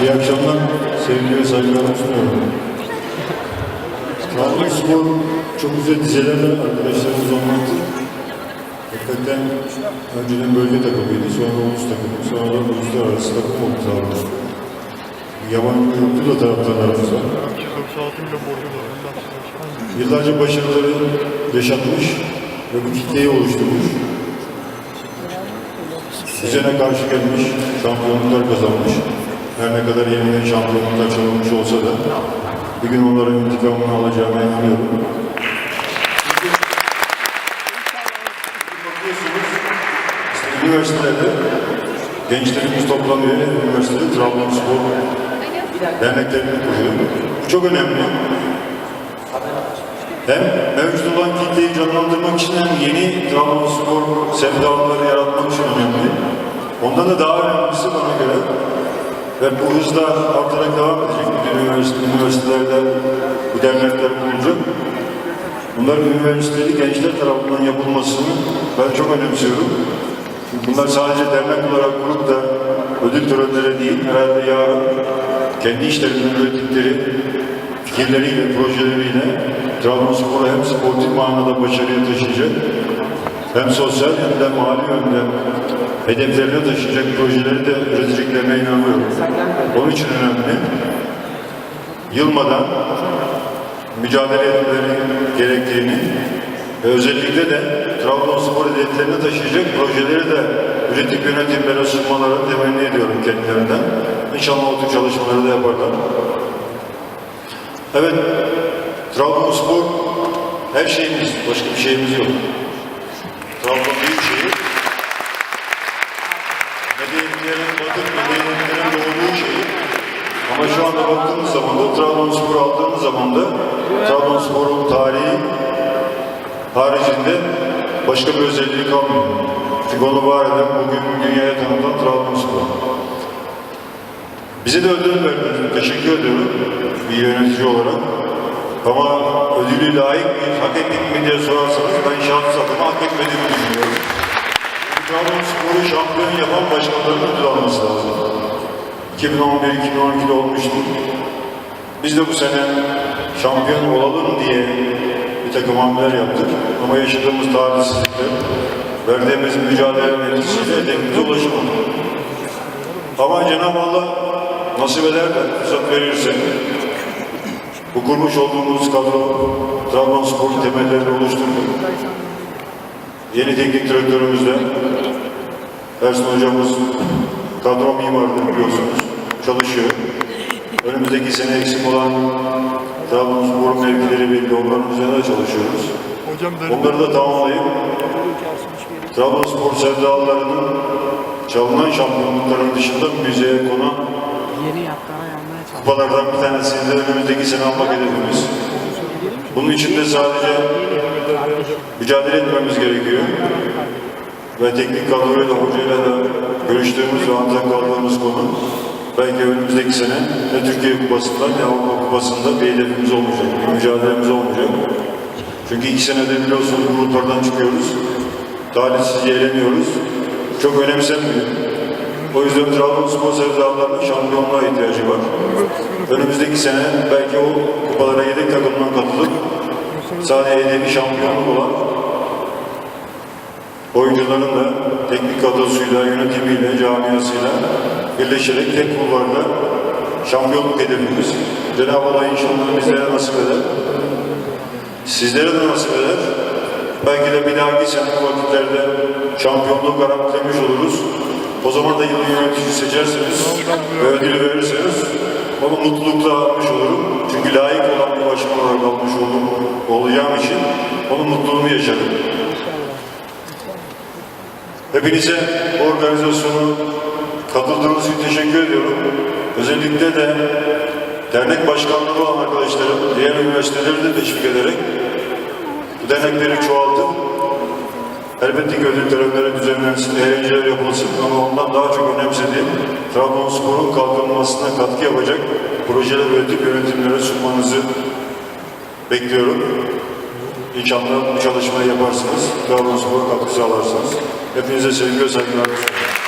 İyi akşamlar, sevgili ve saygılarımı sunuyorum. Trabzonspor çok güzel dizelerle arkadaşlarımız anlattı. Hakikaten önceden bölge takımıydı, sonra ulus takımı, sonra uluslararası takım oldu Trabzonspor. Yabancı yoktu da taraftarlarımız var. 96 milyon borcu var. Allah aşkına. Yıllarca başarıları yaşatmış ve bu kitleyi oluşturmuş. Düzene karşı gelmiş, şampiyonluklar kazanmış. Her ne kadar yeniden şampiyonluklar çalınmış olsa da bir gün onların intikamını alacağıma inanıyorum. Üniversitelerde gençlerimiz toplanıyor. Üniversitede Trabzonspor derneklerini kuruyor. Bu çok önemli. Hem mevcut olan kitleyi canlandırmak için hem yeni Trabzonspor sevdalıları yaratmak için önemli. Ondan da daha önemlisi bana göre ve bu hızla artarak devam edecek. Bütün üniversite, üniversitelerde bu dernekler kurulacak. Bunların üniversiteli gençler tarafından yapılmasını ben çok önemsiyorum. Bunlar sadece dernek olarak kurup da ödül törenleri değil, herhalde yarın kendi işlerinden ürettikleri fikirleriyle, projeleriyle Trabzonspor'u hem sportif manada başarıya taşıyacak, hem sosyal hem de mali yönden hedeflerine taşıyacak projeleri de üreteceklerine inanıyorum. Onun için önemli. Yılmadan mücadele etmeleri gerektiğini ve özellikle de Trabzonspor hedeflerine taşıyacak projeleri de üretip yönetimlere sunmalarını temenni ediyorum kendilerinden. İnşallah o tür çalışmaları da yaparlar. Evet, Trabzonspor her şeyimiz, başka bir şeyimiz yok. Trabzon büyük şehir. Medeniyetlerin batık, medeniyetlerin doğduğu şehir. Ama şu anda baktığımız zaman da Trabzonspor aldığımız zaman da Trabzonspor'un tarihi haricinde başka bir özelliği kalmıyor. Çünkü var eden bugün dünyaya tanıtan Trabzonspor. Bize de ödül verdiniz. Teşekkür ediyorum bir yönetici olarak. Ama ödülü layık mıyız, hak ettik mi diye sorarsanız ben şahs adıma hak etmediğimi düşünüyorum. Trabzonspor'u şampiyon yapan başkanların ödül alması lazım. 2011-2012'de olmuştu. Biz de bu sene şampiyon olalım diye bir takım hamleler yaptık. Ama yaşadığımız talihsizlikler, verdiğimiz mücadelenin etkisiyle hedefimize ulaşamadık. Ama Cenab-ı Allah nasip eder de fırsat verirse bu kurmuş olduğumuz kadro Trabzonspor'un temellerini oluşturdu. Yeni teknik direktörümüz de Ersin hocamız kadro mimarıdır biliyorsunuz. Çalışıyor. Önümüzdeki sene eksik olan Trabzonspor'un mevkileri belli. Onların üzerine de çalışıyoruz. Onları da tamamlayıp Trabzonspor sevdalılarının çalınan şampiyonlukların dışında müzeye konan Yeni çalışıyor. Kupalardan bir tanesini de önümüzdeki sene almak hedefimiz. Bunun için de sadece mücadele etmemiz gerekiyor. Ve teknik kadroyla, hocayla da görüştüğümüz ve antren kaldığımız konu belki önümüzdeki sene ne Türkiye Kupası'nda ne Avrupa Kupası'nda bir hedefimiz olmayacak, bir mücadelemiz olmayacak. Çünkü iki senede biliyorsunuz gruplardan çıkıyoruz. Talihsizce eğleniyoruz. Çok önemsenmiyor. O yüzden Trabzonspor sevdalarının şampiyonluğa ihtiyacı var. Önümüzdeki sene belki o kupalara yedek takımdan katılıp sadece hedefi şampiyonluk olan oyuncuların da teknik kadrosuyla, yönetimiyle, camiasıyla birleşerek tek kulvarla şampiyonluk hedefimiz. Cenab-ı Allah inşallah bizlere nasip eder. Sizlere de nasip eder. Belki de bir dahaki sene vakitlerde şampiyonluğu garantilemiş oluruz. O zaman da yılın yöneticisi seçerseniz ve ödülü verirseniz onu mutlulukla almış olurum. Çünkü layık olan bir başkan olarak almış olduğum, olacağım için onun mutluluğunu yaşarım. Hepinize bu organizasyonu katıldığınız için teşekkür ediyorum. Özellikle de dernek başkanlığı olan arkadaşlarım diğer üniversiteleri de teşvik ederek bu dernekleri çoğaltıp elbette ki ödül törenleri düzenlensin, eğlenceler yapılsın ama ondan daha çok önemsediğim Trabzonspor'un kalkınmasına katkı yapacak projeler üretip yönetimlere sunmanızı bekliyorum. İnşallah bu çalışmayı yaparsınız, Trabzonspor'a katkı sağlarsınız. Hepinize sevgi ve saygılar sunuyorum.